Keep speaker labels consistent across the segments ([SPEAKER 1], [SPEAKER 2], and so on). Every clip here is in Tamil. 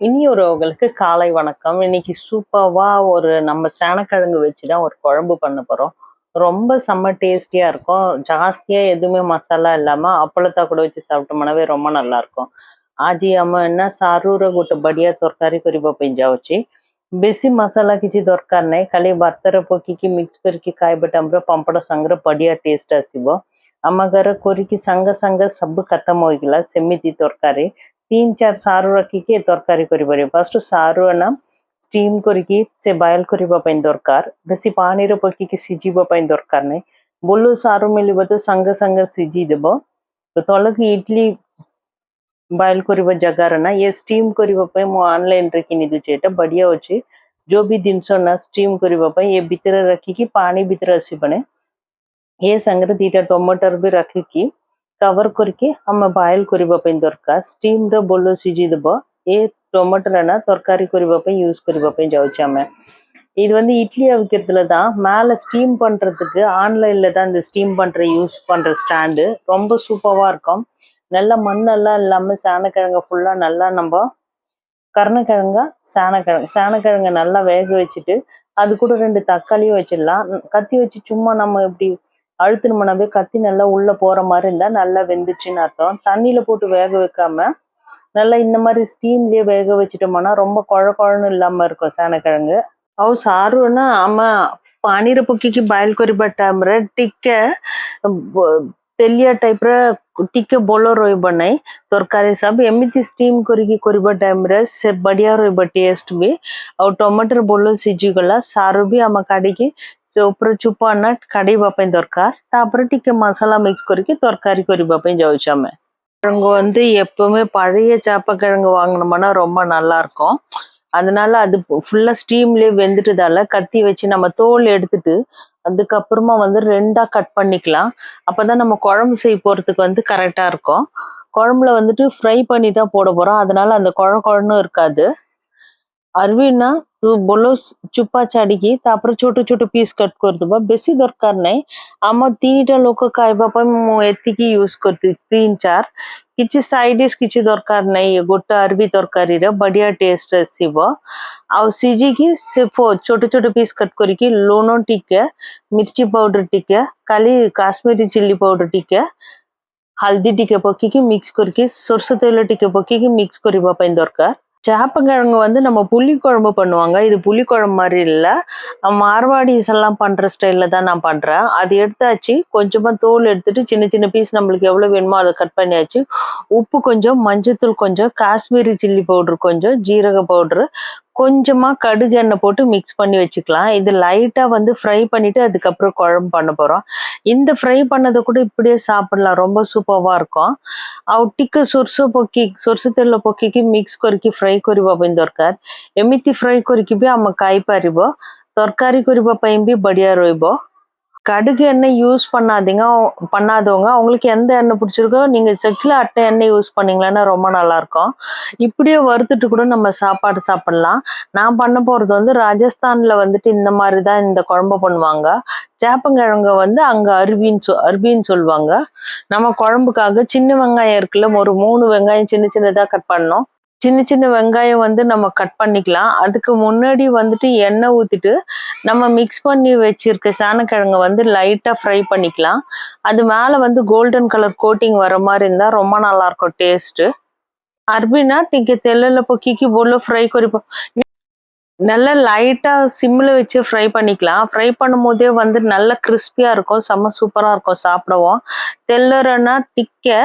[SPEAKER 1] இனி உறவுகளுக்கு காலை வணக்கம். இன்னைக்கு சூப்பராக ஒரு நம்ம சேனக்கிழங்கு வச்சு தான் ஒரு குழம்பு பண்ண போகிறோம் ரொம்ப செம்ம டேஸ்டியாக இருக்கும். ஜாஸ்தியாக எதுவுமே மசாலா இல்லாமல் அப்பளத்தா கூட வச்சு சாப்பிட்டோம்னாவே ரொம்ப நல்லாயிருக்கும் ஆஜி அம்மா என்ன சாரூர கூட்ட படியாக தொர்க்காரி குறிப்பாக பெஞ்சா வச்சு ଯାଉଛି ବେଶୀ ମସଲା କିଛି ଦରକାର ନାହିଁ ଖାଲି ଭାତରେ ପକେଇକି ମିକ୍ସ କରିକି ଖାଇବା ଟାଇମ୍ରେ ପାମ୍ପଡ଼ ସାଙ୍ଗରେ ବଢିଆ ଟେଷ୍ଟ ଆସିବ ଆମ ଘରେ କରିକି ସାଙ୍ଗେ ସାଙ୍ଗେ ସବୁ ଖତମ ହୋଇଗଲା ସେମିତି ତରକାରୀ ତିନି ଚାରି ସାରୁ ରଖିକି ଏ ତରକାରୀ କରିପାରିବେ ଫାଷ୍ଟ ସାରୁ ନା ଷ୍ଟିମ୍ କରିକି ସେ ବଏଲ କରିବା ପାଇଁ ଦରକାର ବେଶୀ ପାଣିରେ ପକେଇକି ସିଝିବା ପାଇଁ ଦରକାର ନାହିଁ ଭଲ ସାରୁ ମିଳିବ ତ ସାଙ୍ଗେ ସାଙ୍ଗେ ସିଝିଦେବ ତ ତଳକୁ ଇଡଲି ବଏଲ କରିବା ଜାଗାରେ ନା ଇଏ ଷ୍ଟିମ୍ କରିବା ପାଇଁ ମୁଁ ଅନଲାଇନରେ କିଣିଦେଉଛି ଏଇଟା ବଢିଆ ଅଛି ଯୋଉ ବି ଜିନିଷ ନା ଷ୍ଟିମ୍ କରିବା ପାଇଁ ଏ ଭିତରେ ରଖିକି ପାଣି ଭିତରେ ଆସିବନି ଏ ସାଙ୍ଗରେ ଦିଟା ଟମାଟର ବି ରଖିକି କଭର କରିକି ଆମେ ବଏଲ କରିବା ପାଇଁ ଦରକାର ଷ୍ଟିମ୍ରେ ଭଲ ସିଝିଦେବ ଏ ଟମାଟର ନା ତରକାରୀ କରିବା ପାଇଁ யூஸ் କରିବା ପାଇଁ ଯାଉଛି ଆମେ இது வந்து இட்லி அவிக்கிறதுல தான் மேலே ஸ்டீம் பண்ணுறதுக்கு ஆன்லைனில் தான் இந்த ஸ்டீம் பண்ணுற யூஸ் பண்ணுற ஸ்டாண்டு ரொம்ப சூப்பராக இருக்கும் நல்லா மண்ணெல்லாம் இல்லாமல் சாணக்கிழங்க ஃபுல்லாக நல்லா நம்ம கருணக்கிழங்கா சாணக்கிழங்கு. சாணக்கிழங்கை நல்லா வேக வச்சுட்டு அது கூட ரெண்டு தக்காளியும் வச்சிடலாம். கத்தி வச்சு சும்மா நம்ம இப்படி அழுத்தினோம்னாவே கத்தி நல்லா உள்ளே போகிற மாதிரி இருந்தால் நல்லா வெந்துச்சுன்னு அர்த்தம். தண்ணியில் போட்டு வேக வைக்காமல் நல்லா இந்த மாதிரி ஸ்டீம்லேயே வேக வச்சுட்டோம்னா ரொம்ப குழ குழன்னு இல்லாமல் இருக்கும் சாணக்கிழங்கு. అవు సారు ఆమె పానీర పొక్కికి பயல் కొరి బట్టామరా టిక్క ଟିକେ ବ- ତେଲିଆ ଟାଇପର ଟିକେ ଭଲ ରହିବ ନାହିଁ ତରକାରୀ ସବୁ ଏମିତି ଷ୍ଟିମ୍ କରିକି କରିବା ଟାଇମରେ ସେ ବଢିଆ ରହିବ ଟେଷ୍ଟ ବି ଆଉ ଟମାଟର ଭଲ ସିଝିଗଲା ସାରୁ ବି ଆମେ କାଢିକି ସେ ଉପରେ ଚୁପା ନା କାଢିବା ପାଇଁ ଦରକାର ତାପରେ ଟିକେ ମସଲା ମିକ୍ସ କରିକି ତରକାରୀ କରିବା ପାଇଁ ଯାଉଛୁ ଆମେ கிழங்கு வந்து எப்பவுமே பழைய சாப்பக்கிழங்கு வாங்கினோம்னா ரொம்ப நல்லா இருக்கும் அதனால அது ஃபுல்லா ஸ்டீம்லயே வெந்துட்டதால கத்தி வச்சு நம்ம தோல் எடுத்துட்டு அதுக்கப்புறமா வந்து ரெண்டா கட் பண்ணிக்கலாம். அப்பதான் நம்ம குழம்பு செய்ய போறதுக்கு வந்து கரெக்டா இருக்கும். குழம்புல வந்துட்டு ஃப்ரை பண்ணி தான் போட போறோம். அதனால அந்த குழ குழன்னு இருக்காது. અરવિના તું બોલો છુપા ચાડીકી அப்புறம் சுட்டு சுட்டு பீஸ் கட் કરદબા બેસી દરકાર નહીં આમાં તીનટા લોકો ખાଇବା ପାଇଁ ମୁଁ தீன் சார் କିଛି ସାଇଡ ଡିସ୍ କିଛି ଦରକାର ନାହିଁ ଏ ଗୋଟେ ଅରବି ତରକାରୀରେ ବଢିଆ ଟେଷ୍ଟ ଆସିବ ଆଉ ସିଝିକି ସେ ଫୋ- ଛୋଟ ଛୋଟ ପିସ୍ କଟ୍ କରିକି ଲୁଣ ଟିକେ ମିର୍ଚି ପାଉଡର ଟିକେ କାଲି କାଶ୍ମୀରୀ ଚିଲି ପାଉଡର ଟିକେ ହଳଦୀ ଟିକେ ପକେଇକି ମିକ୍ସ କରିକି ସୋରିଷ ତେଲ ଟିକେ ପକେଇକି ମିକ୍ସ କରିବା ପାଇଁ ଦରକାର சேப்பங்கிழங்கு வந்து நம்ம புளி குழம்பு பண்ணுவாங்க. இது புளி குழம்பு மாதிரி இல்லை. மார்வாடிஸ் எல்லாம் பண்ற ஸ்டைல்ல தான் நான் பண்றேன். அது எடுத்தாச்சு. கொஞ்சமா தோல் எடுத்துட்டு சின்ன சின்ன பீஸ் நம்மளுக்கு எவ்வளவு வேணுமோ அதை கட் பண்ணியாச்சு. உப்பு கொஞ்சம் மஞ்சத்தூள் கொஞ்சம் காஷ்மீரி சில்லி பவுடர் கொஞ்சம் ஜீரக பவுட்ரு கொஞ்சமா கடுகு எண்ணெய் போட்டு மிக்ஸ் பண்ணி வச்சுக்கலாம் இது லைட்டா வந்து ஃப்ரை பண்ணிட்டு அதுக்கப்புறம் குழம்பு பண்ண போறோம் இந்த ஃப்ரை பண்ணதை கூட இப்படியே சாப்பிடலாம் ரொம்ப சூப்பராக இருக்கும் ଆଉ ଟିକେ ସୋରିଷ ପକେଇ ସୋରିଷ ତେଲ ପକେଇକି ମିକ୍ସ କରିକି ଫ୍ରାଏ କରିବା ପାଇଁ ଦରକାର ଏମିତି ଫ୍ରାଏ କରିକି ବି ଆମେ ଖାଇପାରିବ ତରକାରୀ କରିବା ପାଇଁ ବି ବଢିଆ ରହିବ கடுகு எண்ணெய் யூஸ் பண்ணாதீங்க. பண்ணாதவங்க அவங்களுக்கு எந்த எண்ணெய் பிடிச்சிருக்கோ நீங்கள் செக்கில் அட்டை எண்ணெய் யூஸ் பண்ணிங்களேன்னா ரொம்ப நல்லா இருக்கும் இப்படியே வறுத்துட்டு கூட நம்ம சாப்பாடு சாப்பிட்லாம். நான் பண்ண போறது வந்து ராஜஸ்தான்ல வந்துட்டு இந்த மாதிரி தான் இந்த குழம்பு பண்ணுவாங்க. சேப்பங்கிழங்க வந்து அங்க அருவின்னு சொ அருவின்னு சொல்லுவாங்க. நம்ம குழம்புக்காக சின்ன வெங்காயம் இருக்குல்ல ஒரு மூணு வெங்காயம் சின்ன சின்னதாக கட் பண்ணோம் சின்ன சின்ன வெங்காயம் வந்து நம்ம கட் பண்ணிக்கலாம். அதுக்கு முன்னாடி வந்துட்டு எண்ணெய் ஊற்றிட்டு நம்ம மிக்ஸ் பண்ணி வச்சிருக்க சாணக்கிழங்கை வந்து லைட்டாக ஃப்ரை பண்ணிக்கலாம். அது மேலே வந்து கோல்டன் கலர் கோட்டிங் வர மாதிரி இருந்தால் ரொம்ப நல்லாயிருக்கும் டேஸ்ட்டு అర్బీనా నీకు తెల్లలపు కీకి போல ఫ్రై కొరిపో நல்லா லைட்டா சிம்ல வச்சு ஃப்ரை பண்ணிக்கலாம் ஃப்ரை பண்ணும் போதே வந்து நல்ல கிறிஸ்பியா இருக்கும் செம்ம சூப்பரா இருக்கும் சாப்பிடவும் ତେଲରେ ଟିକେ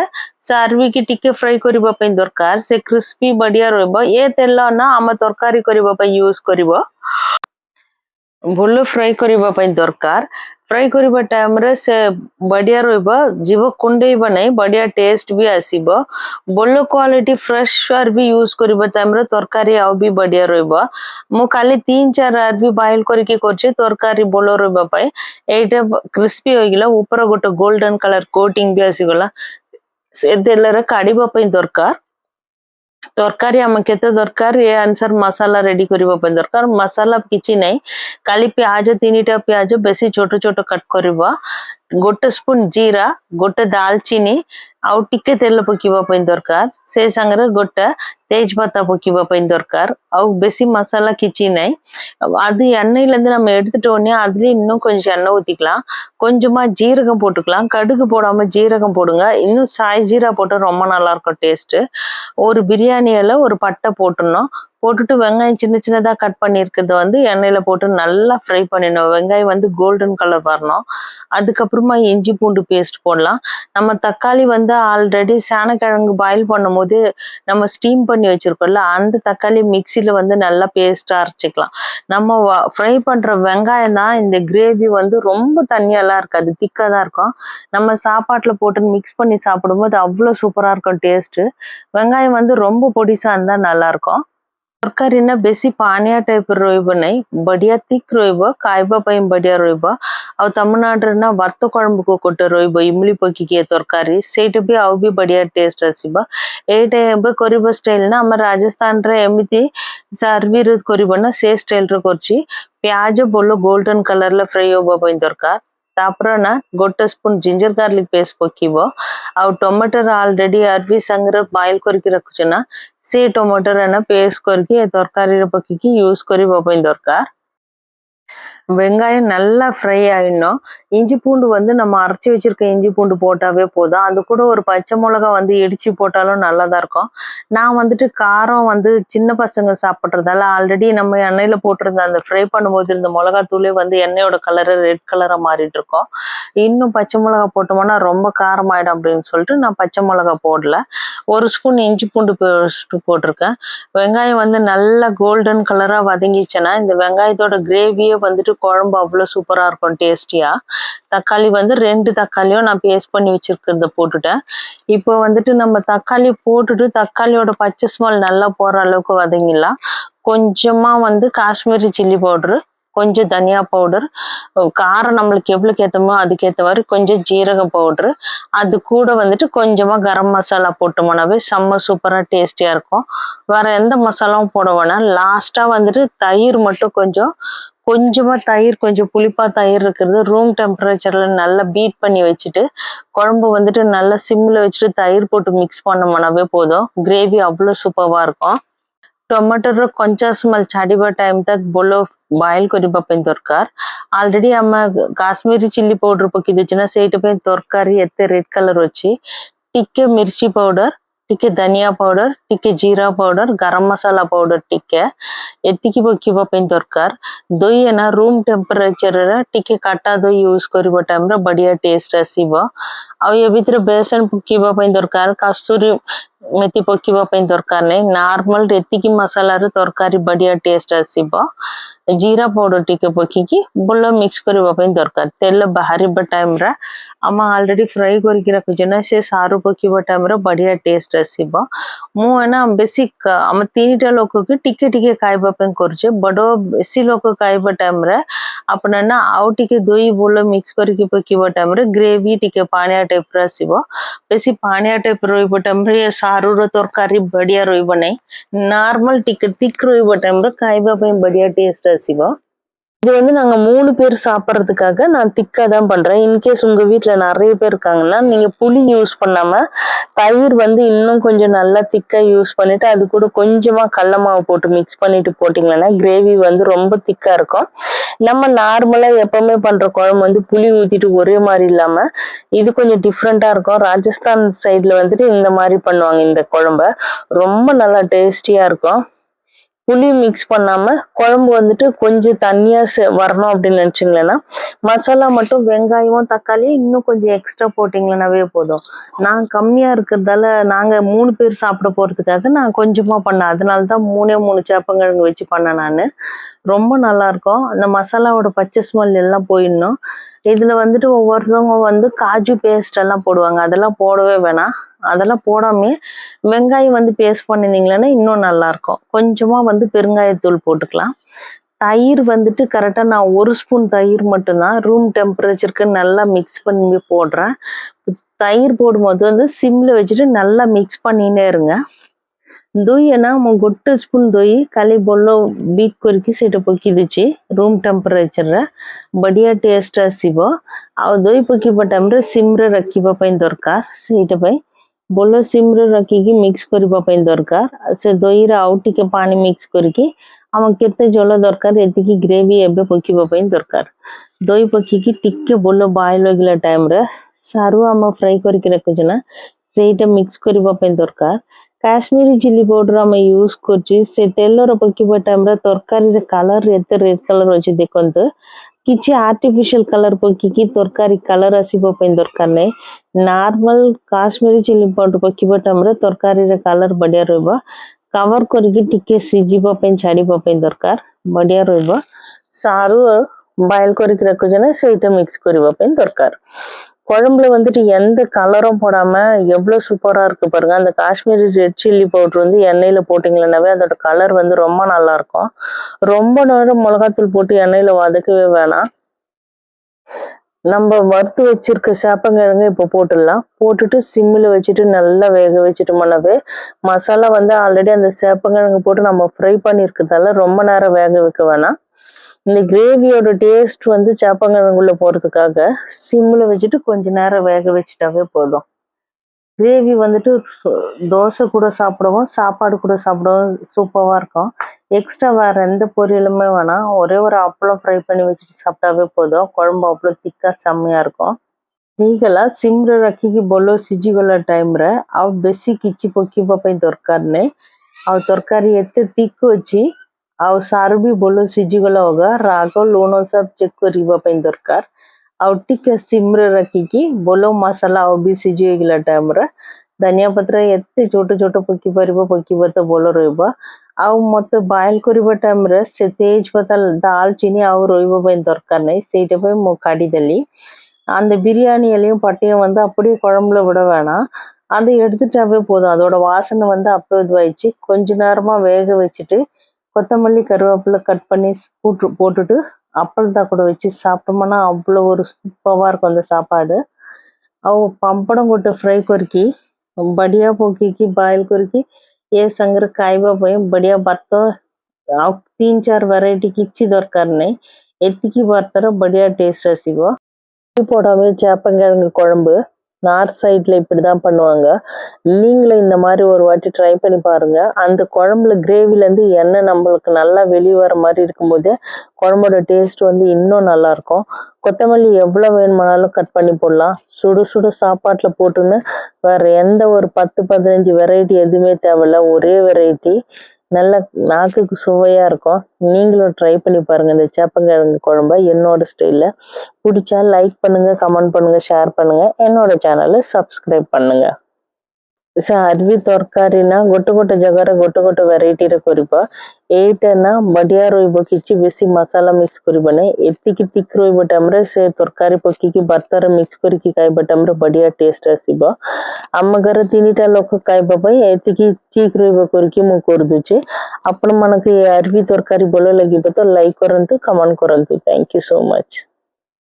[SPEAKER 1] ସାର୍ଭିକି ଟିକେ ଫ୍ରାଏ କରିବା ପାଇଁ ଦରକାର ସେ କ୍ରିସ୍ପି ବଢିଆ ରହିବ ଏ ତେଲ ନା ଆମେ ତରକାରୀ କରିବା ପାଇଁ ୟୁଜ କରିବ ଭଲ ଫ୍ରାଏ କରିବା ପାଇଁ ଦରକାର ଫ୍ରାଏ କରିବା ଟାଇମରେ ସେ ବଢିଆ ରହିବ ଯିବ କୁଣ୍ଡେଇବ ନାହିଁ ବଢିଆ ଟେଷ୍ଟ ବି ଆସିବ ଭଲ କ୍ୱାଲିଟି ଫ୍ରେଶ ଆର୍ବି ୟୁଜ କରିବା ଟାଇମରେ ତରକାରୀ ଆଉ ବି ବଢିଆ ରହିବ ମୁଁ କାଲି ତିନି ଚାରି ଆର୍ବି ବଏଲ କରିକି କରୁଛି ତରକାରୀ ଭଲ ରହିବା ପାଇଁ ଏଇଟା କ୍ରିସ୍ପି ହେଇଗଲା ଉପରେ ଗୋଟେ ଗୋଲ୍ଡେନ କଲର କୋଟିଂ ବି ଆସିଗଲା ସେ ତେଲରେ କାଢିବା ପାଇଁ ଦରକାର ତରକାରୀ ଆମେ କେତେ ଦରକାର ଏ ଅନୁସାରେ ମସଲା ରେଡି କରିବା ପାଇଁ ଦରକାର ମସଲା କିଛି ନାହିଁ ଖାଲି ପିଆଜ ତିନିଟା ପିଆଜ ବେଶୀ ଛୋଟ ଛୋଟ କଟ୍ କରିବା ଗୋଟେ ସ୍ପୁନ୍ ଜିରା ଗୋଟେ ଡାଲଚିନି ଆଉ ଟିକେ ତେଲ ପକେଇବା ପାଇଁ ଦରକାର ସେ ସାଙ୍ଗରେ ଗୋଟେ ତେଜପତା ପକେଇବା ପାଇଁ ଦରକାର ଆଉ ବେଶி மசாலா କିଛି ନାହିଁ அது எண்ணெயிலேருந்து நம்ம எடுத்துட்ட உடனே அதுலேயே இன்னும் கொஞ்சம் எண்ணெய் ஊற்றிக்கலாம் கொஞ்சமா ஜீரகம் போட்டுக்கலாம் கடுகு போடாம ஜீரகம் போடுங்க இன்னும் சாய் ஜீரா போட்டால் ரொம்ப நல்லா இருக்கும் டேஸ்ட்டு ஒரு பிரியாணி இலை ஒரு பட்டை போட்டுடணும் போட்டுட்டு வெங்காயம் சின்ன சின்னதாக கட் பண்ணியிருக்கிறத வந்து எண்ணெயில் போட்டு நல்லா ஃப்ரை பண்ணிடணும். வெங்காயம் வந்து கோல்டன் கலர் வரணும். அதுக்கப்புறமா இஞ்சி பூண்டு பேஸ்ட் போடலாம். நம்ம தக்காளி வந்து ஆல்ரெடி சேனக்கிழங்கு பாயில் பண்ணும்போது நம்ம ஸ்டீம் பண்ணி வச்சுருக்கோம்ல அந்த தக்காளி மிக்சியில் வந்து நல்லா பேஸ்ட்டாக அரைச்சிக்கலாம். நம்ம ஃப்ரை பண்ணுற வெங்காயம் தான் இந்த கிரேவி வந்து ரொம்ப தண்ணியெல்லாம் இருக்காது திக்காக தான் இருக்கும். நம்ம சாப்பாட்டில் போட்டு மிக்ஸ் பண்ணி சாப்பிடும்போது அவ்வளோ சூப்பராக இருக்கும் டேஸ்ட்டு வெங்காயம் வந்து ரொம்ப பொடிசாக இருந்தால் நல்லாயிருக்கும் তৰকাৰীনা বেছি পানীয়া টাইপ ৰহিব নাই বঢ়িয়া থিক ৰহিব খাଇବା ପାଇଁ বঢ়িয়া ৰহিব ଆଉ ତାମିଲନାଡ଼ୁରେ ନା ଭାତ କଳମ୍ବକୁ ଗୋଟେ ରହିବ ଇମୁଲି ପକିକି ତରକାରୀ ସେଇଟା ବି ଆଉ ବି ବଢ଼ିଆ ଟେଷ୍ଟ ଆସିବ ଏଇଟା ଏବେ କରିବ ଷ୍ଟାଇଲ ନା ଆମ ରାଜସ୍ଥାନରେ ଏମିତି ସର୍ଭିର କରିବ ନା ସେ ଷ୍ଟାଇଲର କରୁଛି ପିଆଜ ଭଲ ଗୋଲ୍ଡେନ୍ କଲର୍ର ଫ୍ରାଏ ହେବା ପାଇଁ ଦରକାର ತಾಪರನ ಗೊಟ್ಟ ಸ್ಪೂನ್ ಜಿಂಜರ್ ಗಾರ್ಲಿಕ್ ಪೇಸ್ಟ್ ಪೊಕ್ಕಿವೋ ಅವು ಟೊಮೆಟೊರ ಆಲ್ರೆಡಿ ಅರ್ವಿ ಸಂಗ್ರ ಬಾಯ್ಲ್ ಕೊರಿಕಿ ರಖುಚನ ಸೇ ಟೊಮೆಟೊರನ ಪೇಸ್ಟ್ ಕೊರಿಕಿ ತರಕಾರಿರ ಪೊಕ್ಕಿಗೆ ಯೂಸ್ ಕೊರಿ ಬೊಬೈಲ್ ದೊರ್ಕಾರ್ வெங்காயம் நல்லா ஃப்ரை ஆகிடணும் இஞ்சி பூண்டு வந்து நம்ம அரைச்சி வச்சிருக்க இஞ்சி பூண்டு போட்டாவே போதும். அது கூட ஒரு பச்சை மிளகா வந்து இடித்து போட்டாலும் நல்லா தான் இருக்கும். நான் வந்துட்டு காரம் வந்து சின்ன பசங்க சாப்பிட்றதால ஆல்ரெடி நம்ம எண்ணெயில் போட்டிருந்த அந்த ஃப்ரை பண்ணும்போது இருந்த மிளகாத்தூளே வந்து எண்ணெயோட கலரு ரெட் கலராக மாறிட்டு இருக்கோம். இன்னும் பச்சை மிளகா போட்டோம்னா ரொம்ப காரமாயிடும் அப்படின்னு சொல்லிட்டு நான் பச்சை மிளகா போடல. ஒரு ஸ்பூன் இஞ்சி பூண்டு பேஸ்ட் போட்டிருக்கேன். வெங்காயம் வந்து நல்லா கோல்டன் கலராக வதங்கிச்சுன்னா இந்த வெங்காயத்தோட கிரேவியே வந்துட்டு குழம்பு அவ்வளோ சூப்பராக இருக்கும் டேஸ்டியாக தக்காளி வந்து ரெண்டு தக்காளியும் நான் பேஸ்ட் பண்ணி வச்சுருக்கிறத போட்டுட்டேன். இப்போ வந்துட்டு நம்ம தக்காளி போட்டுட்டு தக்காளியோட பச்சை ஸ்மெல் நல்லா போகிற அளவுக்கு வதங்கிடலாம். கொஞ்சமாக வந்து காஷ்மீரி சில்லி பவுட்ரு கொஞ்சம் தனியா பவுடர் காரம் நம்மளுக்கு எவ்வளோக்கு ஏற்றமோ அதுக்கேற்ற மாதிரி கொஞ்சம் ஜீரக பவுட்ரு அது கூட வந்துட்டு கொஞ்சமாக கரம் மசாலா போட்டோம்னாவே செம்ம சூப்பராக டேஸ்டியாக இருக்கும். வேறு எந்த மசாலாவும் போட வேணாம். லாஸ்ட்டாக வந்துட்டு தயிர் மட்டும் கொஞ்சம் கொஞ்சமாக தயிர் கொஞ்சம் புளிப்பாக தயிர் இருக்கிறது ரூம் டெம்பரேச்சரில் நல்லா பீட் பண்ணி வச்சுட்டு குழம்பு வந்துட்டு நல்லா சிம்மில் வச்சுட்டு தயிர் போட்டு மிக்ஸ் பண்ணோம்னாவே போதும். கிரேவி அவ்வளோ சூப்பராக இருக்கும். ଟମାଟୋର କଞ୍ଚା ସ୍ମେଲ୍ ଛାଡ଼ିବା ଟାଇମ୍ ତକ୍ ଭଲ ବଏଲ୍ କରିବା ପାଇଁ ଦରକାର ଅଲରେଡି ଆମେ କାଶ୍ମୀରୀ ଚିଲି ପାଉଡର ପକେଇ ଦେଇଛୁ ନା ସେଇଟା ପାଇଁ ତରକାରୀ ଏତେ ରେଡ୍ କଲର୍ ଅଛି ଟିକେ ମିର୍ଚି ପାଉଡର ଟିକେ ଧନିଆ ପାଉଡର ଟିକେ ଜିରା ପାଉଡର ଗରମ ମସଲା ପାଉଡର ଟିକେ ଏତିକି ପକେଇବା ପାଇଁ ଦରକାର ଦହି ନା ରୁମ୍ ଟେମ୍ପରେଚରରେ ଟିକେ କାଟା ଦହି ୟୁଜ୍ କରିବା ଟାଇମ୍ରେ ବଢିଆ ଟେଷ୍ଟ ଆସିବ ଆଉ ଏ ଭିତରେ ବେସନ ପକେଇବା ପାଇଁ ଦରକାର କାସ୍ତୁରୀ ମେଥି ପକେଇବା ପାଇଁ ଦରକାର ନାହିଁ ନର୍ମାଲ ଏତିକି ମସଲାରେ ତରକାରୀ ବଢିଆ ଟେଷ୍ଟ ଆସିବ ଜିରା ପାଉଡର ଟିକେ ପକେଇକି ଭଲ ମିକ୍ସ କରିବା ପାଇଁ ଦରକାର ତେଲ ବାହାରିବା ଟାଇମ୍ରେ ଆମେ ଅଲରେଡି ଫ୍ରାଏ କରିକି ରଖିଛୁ ନା ସେ ସାରୁ ପକେଇବା ଟାଇମ୍ରେ ବଢିଆ ଟେଷ୍ଟ ଆସିବ ମୁଁ ଏନା ବେଶୀ ଆମ ତିନିଟା ଲୋକକି ଟିକେ ଟିକେ ଖାଇବା ପାଇଁ କରୁଛେ ବଡ଼ ବେଶୀ ଲୋକ ଖାଇବା ଟାଇମ୍ରେ ଆପଣ ନା ଆଉ ଟିକେ ଦହି ଭଲ ମିକ୍ସ କରିକି ପକେଇବା ଟାଇମ୍ରେ ଗ୍ରେଭି ଟିକେ ପାଣିଆ ଟାଇପ୍ର ଆସିବ ବେଶୀ ପାଣିଆ ଟାଇପ୍ ରହିବ ଟାଇମ୍ରେ ଏ ଆରୁର ତରକାରୀ ବଢ଼ିଆ ରହିବ ନାହିଁ ନର୍ମାଲ୍ ଟିକେ ଥିକ୍ ରହିବ ଟାଇମ୍ରେ ଖାଇବା ପାଇଁ ବଢ଼ିଆ ଟେଷ୍ଟ ଆସିବ இது வந்து நாங்கள் மூணு பேர் சாப்பிட்றதுக்காக நான் திக்காக தான் பண்ணுறேன் இன்கேஸ் உங்கள் வீட்டில் நிறைய பேர் இருக்காங்கன்னா நீங்கள் புளி யூஸ் பண்ணாமல் தயிர் வந்து இன்னும் கொஞ்சம் நல்லா திக்காக யூஸ் பண்ணிவிட்டு அது கூட கொஞ்சமாக கடல மாவு போட்டு மிக்ஸ் பண்ணிட்டு போட்டிங்கன்னா கிரேவி வந்து ரொம்ப திக்காக இருக்கும். நம்ம நார்மலாக எப்போவுமே பண்ணுற குழம்பு வந்து புளி ஊற்றிட்டு ஒரே மாதிரி இல்லாமல் இது கொஞ்சம் டிஃப்ரெண்ட்டாக இருக்கும். ராஜஸ்தான் சைடில் வந்துட்டு இந்த மாதிரி பண்ணுவாங்க இந்த குழம்ப. ரொம்ப நல்லா டேஸ்டியாக இருக்கும். புளி மிக்ஸ் பண்ணாமல் குழம்பு வந்துட்டு கொஞ்சம் தண்ணியாக வரணும் அப்படின்னு நினச்சிங்களேன்னா மசாலா மட்டும் வெங்காயமும் தக்காளி இன்னும் கொஞ்சம் எக்ஸ்ட்ரா போட்டிங்களேனாவே போதும். நான் கம்மியாக இருக்கிறதால நாங்கள் மூணு பேர் சாப்பிட போகிறதுக்காக நான் கொஞ்சமாக பண்ணேன். அதனால தான் மூணே மூணு சேப்பங்கிழங்கு வச்சு பண்ணேன் நான். ரொம்ப நல்லா இருக்கும். அந்த மசாலாவோட பச்சை ஸ்மெல் எல்லாம் போயிடணும். இதில் வந்துட்டு ஒவ்வொருத்தவங்க வந்து காஜு பேஸ்ட் எல்லாம் போடுவாங்க. அதெல்லாம் போடவே வேணாம். அதெல்லாம் போடாமே வெங்காயம் வந்து பேஸ்ட் பண்ணிருந்தீங்களேன்னா இன்னும் நல்லாயிருக்கும். கொஞ்சமாக வந்து பெருங்காயத்தூள் போட்டுக்கலாம். தயிர் வந்துட்டு கரெக்டாக நான் ஒரு ஸ்பூன் தயிர் மட்டும்தான். ரூம் டெம்பரேச்சருக்கு நல்லா மிக்ஸ் பண்ணி போடுறேன். தயிர் போடும்போது வந்து சிம்மில் வச்சுட்டு நல்லா மிக்ஸ் பண்ணினே இருங்க. ଦହି ନା ମୁଁ ଗୋଟେ ସ୍ପୁନ୍ ଦହି କାଲି ଭଲ ବିଟ୍ କରିକି ସେଇଟା ପକେଇ ଦେଇଛି ରୁମ୍ ଟେମ୍ପରେଚରରେ ବଢ଼ିଆ ଟେଷ୍ଟ ଆସିବ ଆଉ ଦହି ପକେଇବା ଟାଇମ୍ରେ ସିମ୍ରେ ରଖିବା ପାଇଁ ଦରକାର ସେଇଟା ପାଇଁ ଭଲ ସିମ୍ରେ ରଖିକି ମିକ୍ସ କରିବା ପାଇଁ ଦରକାର ଆଉ ସେ ଦହିରେ ଆଉ ଟିକେ ପାଣି ମିକ୍ସ କରିକି ଆମ କେତେ ଜଳ ଦରକାର ଏତିକି ଗ୍ରେଭି ଏବେ ପକେଇବା ପାଇଁ ଦରକାର ଦହି ପକେଇକି ଟିକେ ଭଲ ବଏଲ୍ ହେଇଗଲା ଟାଇମ୍ରେ ସାରୁ ଆମ ଫ୍ରାଏ କରିକି ରଖୁଛୁ ନା ସେଇଟା ମିକ୍ସ କରିବା ପାଇଁ ଦରକାର కాశ్మీరీ చిల్లీ పౌడర్ ఆమె యూస్కి వచ్చి తెల్లర పొక్కి పెట్టామ్ర తొరకారి కలర్ ఎత్తే రెడ్ కలర్ వచ్చింది కొంత ಕಿಚ್ಚಿ ಆರ್ಟಿಫಿಷಿಯಲ್ ಕಲರ್ ಪೊಕ್ಕಿಕ್ಕಿ ತರಕಾರಿ ಕಲರ್ ಹಸಿ ಪೊಪ್ಪೆನ್ ದೊರ್ಕನೆ ನಾರ್ಮಲ್ ಕಾಶ್ಮೀರಿ ಚಿಲ್ಲಿ ಪೌಡರ್ ಪೊಕ್ಕಿ ಬಟ್ಟಂಬ್ರೆ ತರಕಾರಿರ ಕಲರ್ ಬಡಿಯ ರೋಯ್ಬ ಕವರ್ ಕೊರಿಗಿ ಟಿಕ್ಕೆ ಸಿಜಿ ಪೊಪ್ಪೆನ್ ಚಾಡಿ ಪೊಪ್ಪೆನ್ ದೊರ್ಕಾರ್ ಬಡಿಯ ರೋಯ್ಬ ಸಾರು ಬಾಯ್ಲ್ ಕೊರಿಕಿ ರಕ್ಕೋ ಜನ ಸೇಟ ಮಿಕ್ಸ್ ಕೊರಿ ಪೊಪ್ಪೆನ್ ದೊರ್ಕಾರ್ குழம்புல வந்துட்டு எந்த கலரும் போடாம எவ்வளவு சூப்பரா இருக்கு பாருங்க. அந்த காஷ்மீரி ரெட் சில்லி பவுடர் வந்து எண்ணெயில போட்டீங்கன்னாவே அதோட கலர் வந்து ரொம்ப நல்லா இருக்கும். ரொம்ப நேரம் மிளகாத்தூள் போட்டு எண்ணெயில வதக்கவே வேணாம். நம்ம வறுத்து வச்சிருக்க சேப்பங்கிழங்கு இப்போ போட்டுடலாம். போட்டுட்டு சிம்மில் வச்சுட்டு நல்லா வேக வச்சுட்டோம்னாவே மசாலா வந்து ஆல்ரெடி அந்த சேப்பங்கிழங்கு போட்டு நம்ம ஃப்ரை பண்ணியிருக்கிறதால ரொம்ப நேரம் வேக வைக்க வேணாம். இந்த கிரேவியோட டேஸ்ட் வந்து சேப்பங்கிழங்குள்ளே போகிறதுக்காக சிம்மில் வச்சுட்டு கொஞ்சம் நேரம் வேக வச்சுட்டாவே போதும். கிரேவி வந்துட்டு தோசை கூட சாப்பிடுவோம் சாப்பாடு கூட சாப்பிடுவோம் சூப்பராக இருக்கும். எக்ஸ்ட்ரா வேறு எந்த பொரியலுமே வேணாம். ஒரே ஒரு அப்பளம் ஃப்ரை பண்ணி வச்சுட்டு சாப்பிட்டாவே போதும். குழம்பு அவ்வளோ திக்காக செம்மையாக இருக்கும். ಈಗೆಲ್ಲ ಸಿಮ್ರ ರಕ್ಕಿಗೆ ಬೊಲ್ಲೋ ಸಿಜಿಗೊಲ್ಲ ಟೈಮ್ರೆ ಅವು கிச்சி ಕಿಚ್ಚಿ ಪೊಕ್ಕಿ ಪಾಪ அவள் ಅವು ತರಕಾರಿ திக்கு வச்சு ଆଉ ସାରୁ ବି ଭଲ ସିଝିଗଲା ଅଗା ରାଗ ଲୁଣ ସବୁ ଚେକ୍ କରିବା ପାଇଁ ଦରକାର ଆଉ ଟିକେ ସିମ୍ରେ ରଖିକି ଭଲ ମସଲା ଆଉ ବି ସିଝି ହେଇଗଲା ଟାଇମ୍ରେ ଧନିଆ ପତ୍ର ଏତେ ଛୋଟ ଛୋଟ ପକେଇ ପାରିବ ପକେଇବ ତ ଭଲ ରହିବ ଆଉ ମୋତେ ବଏଲ୍ କରିବା ଟାଇମ୍ରେ ସେ ତେଜପତା ଡାଲଚିନି ଆଉ ରହିବା ପାଇଁ ଦରକାର ନାହିଁ ସେଇଟା ପାଇଁ ମୁଁ କାଢ଼ିଦେଲି அந்த பிரியாணி இலையும் பட்டையும் வந்து அப்படியே குழம்புல விட வேணாம் அதை எடுத்துட்டாவே போதும் அதோட வாசனை வந்து அப்போ இதுவாயிடுச்சு கொஞ்ச நேரமா வேக வச்சுட்டு கொத்தமல்லி கருவேப்பில கட் பண்ணி கூட்டு போட்டுட்டு அப்பளத்தான் கூட வச்சு சாப்பிட்டோம்னா அவ்வளோ ஒரு சூப்பராக இருக்கும் அந்த சாப்பாடு. ಅವು పంపడం కొట్టు ఫ్రై కొరికి బడియా పోకీకి బాయిల్ కొరికి ఏ సంగర కాయబా పోయి బడియా భర్త ತೀನ್ ಚಾರ್ ವೆರೈಟಿಗೆ ಇಚ್ಚಿ ದೊರಕಾರ ಎತ್ತಿಕ್ಕಿ ಬರ್ತಾರ படியா ಟೇಸ್ಟ್ ಸಿಗೋ போடாமல் சேப்பங்கிழங்கு குழம்பு. நார்த் சைடில் இப்படி தான் பண்ணுவாங்க. நீங்களும் இந்த மாதிரி ஒரு வாட்டி ட்ரை பண்ணி பாருங்கள் அந்த குழம்புல கிரேவிலேருந்து எண்ணெய் நம்மளுக்கு நல்லா வெளியே வர மாதிரி இருக்கும்போது குழம்போட டேஸ்ட் வந்து இன்னும் நல்லாயிருக்கும் கொத்தமல்லி எவ்வளோ வேணுமானாலும் கட் பண்ணி போடலாம். சுடு சுடு சாப்பாட்டில் போட்டுன்னு வேறு எந்த ஒரு பத்து பதினஞ்சு வெரைட்டி எதுவுமே தேவையில்ல. ஒரே வெரைட்டி நல்ல நாக்குக்கு சுவையாக இருக்கும். நீங்களும் ட்ரை பண்ணி பாருங்க. இந்த சேப்பங்கிழங்கு குழம்ப என்னோட ஸ்டைலில் பிடிச்சா லைக் பண்ணுங்க கமெண்ட் பண்ணுங்க ஷேர் பண்ணுங்க. என்னோட சேனலை சப்ஸ்கிரைப் பண்ணுங்க. ಸೊ ಅರ್ವಿ ತರಕಾರಿನ ಗೊಟ್ಟು ಗೊಟ್ಟು ಜಗರ ಗೊಟ್ಟು ಗೊಟ್ಟು ವೆರೈಟಿರ ಕೊರಿಬ ಏಟನ ಬಡಿಯಾ ರೋಯ್ಬ ಕಿಚ್ಚಿ ಬೇಸಿ ಮಸಾಲ ಮಿಕ್ಸ್ ಕೊರಿಬನೆ ಎತ್ತಿಕ್ಕಿ ತಿಕ್ ರೋಯ್ಬ ಟಮ್ರೆ ಸೆ ತರಕಾರಿ ಪಕ್ಕಿಗೆ ಬರ್ತಾರ ಮಿಕ್ಸ್ ಕೊರಿಕಿ ಕಾಯ್ಬ ಟಮ್ರೆ ಬಡಿಯಾ ಟೇಸ್ಟ್ ಹಸಿಬ అమ్మగారు తినేట లోక కాయబాబాయ్ ఎత్తికి చీకరు కొరికి మూ కొరుదుచి అప్పుడు మనకి అరవి తొరకారి బొల లగిపోతే లైక్ కొరంతు కమెంట్ కొరంతు థ్యాంక్ యూ సో మచ్